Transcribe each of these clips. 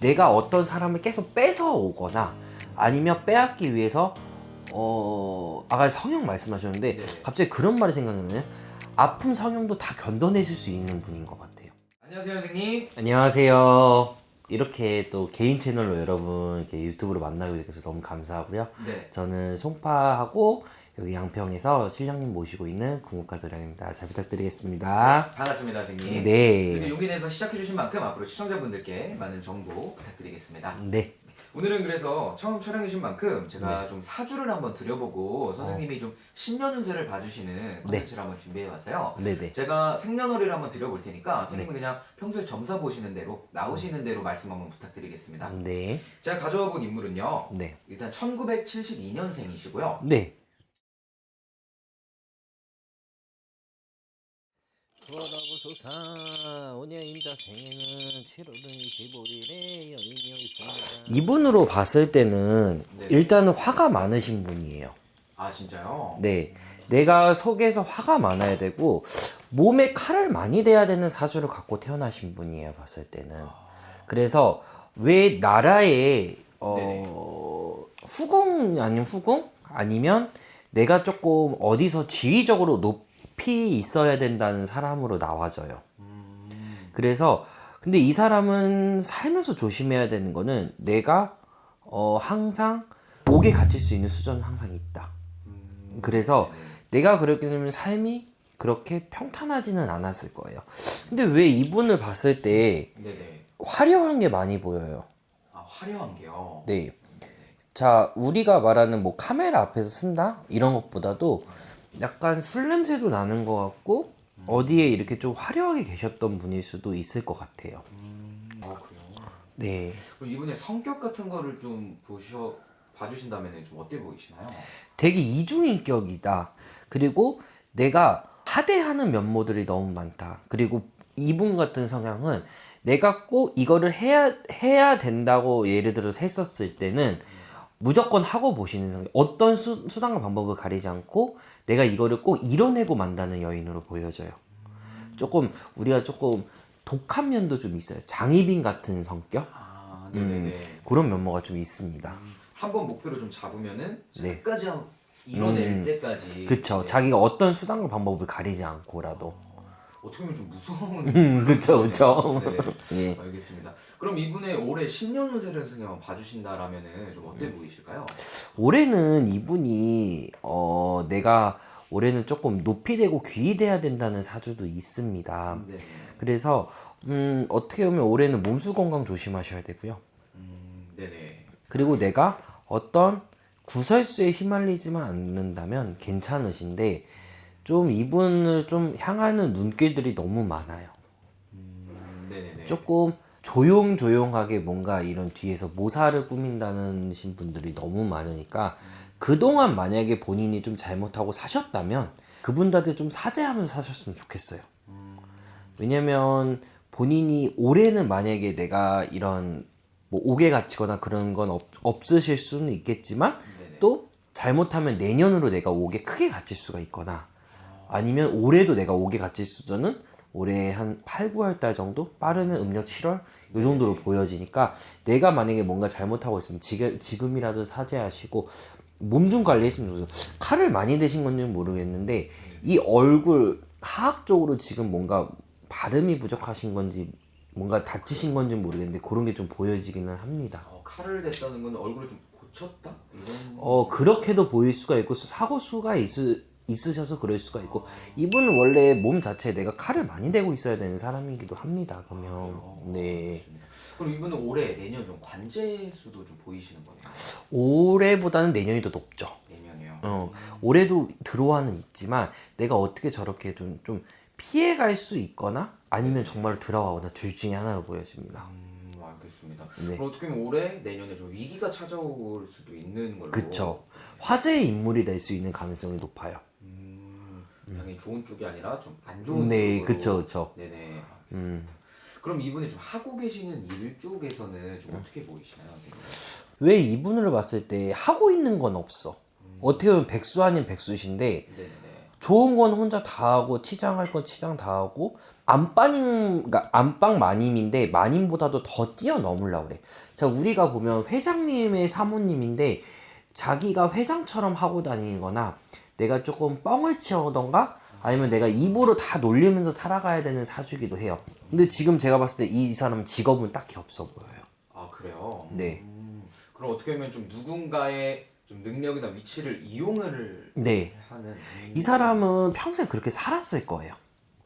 내가 어떤 사람을 계속 뺏어 오거나 아니면 빼앗기 위해서 어 아까 성형 말씀하셨는데 네. 갑자기 그런 말이 생각나네요. 아픈 성형도 다 견뎌내실 수 있는 분인 것 같아요. 안녕하세요 선생님. 안녕하세요. 이렇게 또 개인 채널로 여러분 이렇게 유튜브로 만나게 돼서 너무 감사하고요. 네. 저는 송파하고 여기 양평에서 실장님 모시고 있는 궁극과 도량입니다. 잘 부탁드리겠습니다. 반갑습니다 선생님. 네. 그리고 용기 내서 시작해 주신 만큼 앞으로 시청자분들께 많은 정보 부탁드리겠습니다. 네. 오늘은 그래서 처음 촬영해 주신 만큼 제가 좀 사주를 한번 드려보고 선생님이 좀 신년 운세를 봐주시는 컨텐츠를 한번 준비해 왔어요. 네네. 제가 생년월일을 한번 드려볼 테니까 선생님이 그냥 평소에 점사 보시는 대로 나오시는 대로 말씀 한번 부탁드리겠습니다. 네. 제가 가져와 본 인물은요. 네. 일단 1972년생이시고요. 네. 돌아보소서 오늘 임자 생에는 7월 25일에 여인이 있습니다. 이분으로 봤을 때는 네. 일단은 화가 많으신 분이에요. 아 진짜요? 네. 내가 속에서 화가 많아야 되고 몸에 칼을 많이 대야 되는 사주를 갖고 태어나신 분이에요. 봤을 때는. 그래서 왜 나라에 어 후궁 아니면 후궁 아니면 내가 조금 어디서 지위적으로 높 이 있어야 된다는 사람으로 나와져요. 그래서 근데 이 사람은 살면서 조심해야 되는 거는 내가 어 항상 옥에 갇힐 수 있는 수준은 항상 있다. 그래서 내가 그렇게 되면 삶이 그렇게 평탄하지는 않았을 거예요. 근데 왜 이분을 봤을 때 네네. 화려한 게 많이 보여요. 아 화려한 게요. 네. 자, 우리가 말하는 뭐 카메라 앞에서 쓴다? 이런 것보다도 약간 술 냄새도 나는 것 같고 어디에 이렇게 좀 화려하게 계셨던 분일 수도 있을 것 같아요. 아 그래요. 네. 그럼 이분의 성격 같은 거를 좀 보셔 봐주신다면 좀 어때 보이시나요? 되게 이중인격이다. 그리고 내가 하대하는 면모들이 너무 많다. 그리고 이분 같은 성향은 내가 꼭 이거를 해야 해야 된다고 예를 들어서 했었을 때는 무조건 하고 보시는 성향. 어떤 수, 수단과 방법을 가리지 않고 내가 이거를 꼭 이뤄내고 만다는 여인으로 보여져요. 조금 우리가 조금 독한 면도 좀 있어요. 장희빈 같은 성격 아 네네네. 그런 면모가 좀 있습니다. 한 번 목표를 좀 잡으면은 네. 끝까지 한- 이뤄낼 음. 때까지. 그쵸. 네. 자기가 어떤 수단과 방법을 가리지 않고라도. 어떻게 보면 좀 무서운. 음, 그쵸, 그쵸. 네. 예. 알겠습니다. 그럼 이분의 올해 신년 운세를 선생님 봐주신다라면은 좀 음. 어때 보이실까요? 올해는 이분이, 어, 내가 올해는 조금 높이 되고 귀히 돼야 된다는 사주도 있습니다. 네. 그래서, 음, 어떻게 보면 올해는 몸수 건강 조심하셔야 되고요. 음, 네네. 그리고 내가 어떤 구설수에 휘말리지만 않는다면 괜찮으신데, 좀 이분을 좀 향하는 눈길들이 너무 많아요. 음. 조금 조용조용하게 뭔가 이런 뒤에서 모사를 꾸민다는 신 분들이 너무 많으니까 그동안 만약에 본인이 좀 잘못하고 사셨다면 그분들한테 좀 사죄하면서 사셨으면 좋겠어요. 왜냐면 본인이 올해는 만약에 내가 이런 뭐 옥에 갇히거나 그런 건 없, 없으실 수는 있겠지만 네네. 또 잘못하면 내년으로 내가 옥에 크게 갇힐 수가 있거나 아니면 올해도 내가 옥에 갇힐 수준은 올해 한 8, 9월 달 정도 빠르면 음력 7월 이 정도로 보여지니까 내가 만약에 뭔가 잘못하고 있으면 지금, 지금이라도 사죄하시고 몸 좀 관리했으면 좋겠어요. 칼을 많이 드신 건지는 모르겠는데 이 얼굴 하악적으로 지금 뭔가 발음이 부족하신 건지 뭔가 다치신 건지 모르겠는데 그런 게 좀 보여지기는 합니다. 어, 칼을 댔다는 건 얼굴을 좀 고쳤다? 이런. 어 그렇게도 보일 수가 있고 사고 수가 있, 있으셔서 그럴 수가 있고 이분은 원래 몸 자체에 내가 칼을 많이 대고 있어야 되는 사람이기도 합니다 보면 네 그럼 이분은 올해 내년 좀 관제 수도 좀 보이시는 거네요. 올해보다는 내년이 더 높죠 내년이요. 어 올해도 들어와는 있지만 내가 어떻게 저렇게 좀, 좀 피해갈 수 있거나 아니면 정말 들어와거나 둘 중에 하나로 보여집니다 음, 알겠습니다. 네. 그럼 어떻게 보면 올해 내년에 좀 위기가 찾아올 수도 있는 걸로. 그쵸 화제의 인물이 될 수 있는 가능성이 높아요 음, 당연히 좋은 쪽이 아니라 좀 안 좋은 네 쪽으로. 그쵸 그쵸 네네. 음. 그럼 이분이 좀 하고 계시는 일 쪽에서는 좀 어떻게 보이시나요? 왜 이분을 봤을 때 하고 있는 건 없어. 어떻게 보면 백수 아닌 백수신데 네네네. 좋은 건 혼자 다 하고 치장할 건 치장 다 하고 안방임 그러니까 안방 마님인데 마님보다도 더 뛰어넘으려고 그래. 자 우리가 보면 회장님의 사모님인데 자기가 회장처럼 하고 다니거나 내가 조금 뻥을 치어던가 아니면 내가 입으로 다 놀리면서 살아가야 되는 사주기도 해요. 근데 지금 제가 봤을 때 이 사람은 직업은 딱히 없어 보여요. 아 그래요? 네. 음, 그럼 어떻게 보면 좀 누군가의 좀 능력이나 위치를 이용을 네. 하는 음. 이 사람은 평생 그렇게 살았을 거예요.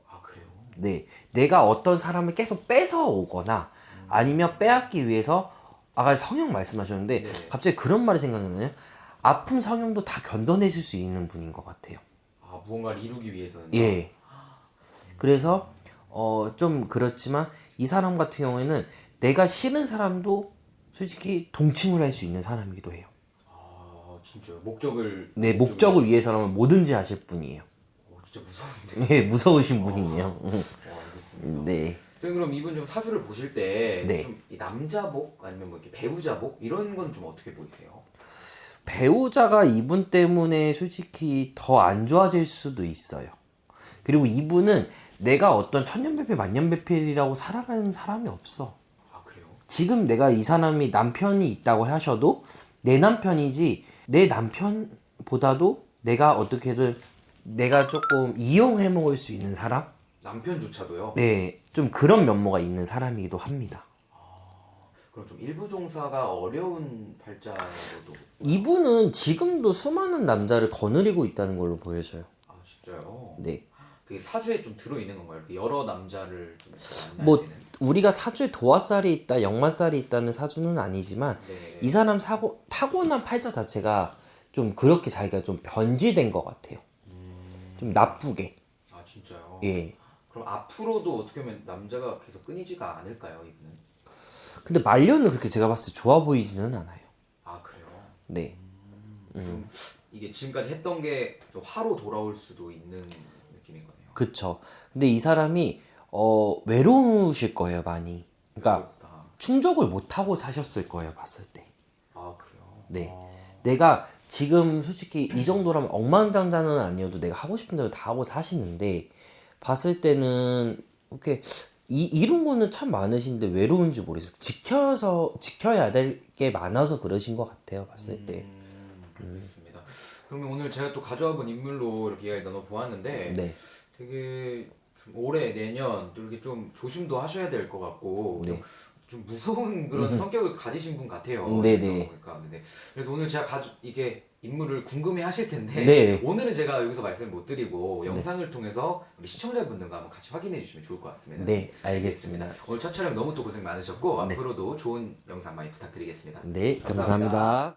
아 그래요? 네, 내가 어떤 사람을 계속 뺏어 오거나 아니면 빼앗기 위해서 아까 성형 말씀하셨는데 네. 갑자기 그런 말이 생각나네요. 아픈 성형도 다 견뎌내실 수 있는 분인 것 같아요. 아 무언가를 이루기 위해서는 예. 그래서 어 좀 그렇지만 이 사람 같은 경우에는 내가 싫은 사람도 솔직히 동침을 할 수 있는 사람이기도 해요. 아 진짜 목적을 네, 목적을 위해서라면 뭐든지 하실 분이에요. 오, 진짜 무서운데. 예, 무서우신 분이에요. 와 알겠습니다. 네. 선생님 그럼 이분 좀 사주를 보실 때 네. 좀 남자복 아니면 뭐 이렇게 배우자복 이런 건 좀 어떻게 보이세요? 배우자가 이분 때문에 솔직히 더 안 좋아질 수도 있어요. 그리고 이분은 내가 어떤 천년배필 만년배필이라고 살아가는 사람이 없어. 아 그래요? 지금 내가 이 사람이 남편이 있다고 하셔도 내 남편이지 내 남편보다도 내가 어떻게든 내가 조금 이용해 먹을 수 있는 사람? 남편조차도요? 네, 좀 그런 면모가 있는 사람이기도 합니다. 그럼 좀 일부 종사가 어려운 팔자로도 이분은 지금도 수많은 남자를 거느리고 있다는 걸로 보여져요. 아 진짜요? 네. 그게 사주에 좀 들어 있는 건가요? 그 여러 남자를 뭐 되는. 우리가 사주에 도화살이 있다, 역마살이 있다는 사주는 아니지만 네. 이 사람 사고 타고난 팔자 자체가 좀 그렇게 자기가 좀 변질된 것 같아요. 좀 나쁘게. 아 진짜요? 예. 그럼 앞으로도 어떻게 보면 남자가 계속 끊이지가 않을까요, 이분은? 근데 말년은 그렇게 제가 봤을 때 좋아 보이지는 않아요. 아 그래요? 네. 좀 이게 지금까지 했던 게좀 화로 돌아올 수도 있는 느낌인 거네요. 그쵸. 근데 이 사람이 어 외로우실 거예요, 많이. 그러니까 그렇다. 충족을 못 하고 사셨을 거예요, 봤을 때. 아 그래요? 네. 아, 내가 지금 솔직히 이 정도라면 억만장자는 아니어도 내가 하고 싶은 대로 다 하고 사시는데 봤을 때는 이렇게 이, 이룬 거는 참 많으신데 외로운지 모르겠어요. 지켜서 지켜야 될 게 많아서 그러신 것 같아요. 봤을 때. 음, 알겠습니다. 그러면 오늘 제가 또 가져와 본 인물로 이렇게 이야기 나눠 보았는데 네. 되게 좀 올해 내년 또 이렇게 좀 조심도 하셔야 될 것 같고 네. 좀 무서운 그런 성격을 가지신 분 같아요. 음, 네네. 보니까. 네. 그래서 오늘 제가 가져 이게 인물을 궁금해 하실 텐데 네. 오늘은 제가 여기서 말씀을 못 드리고 영상을 통해서 우리 시청자분들과 한번 같이 확인해 주시면 좋을 것 같습니다. 네, 알겠습니다. 오늘 첫 촬영 너무 또 고생 많으셨고 네. 앞으로도 좋은 영상 많이 부탁드리겠습니다. 네, 감사합니다. 감사합니다.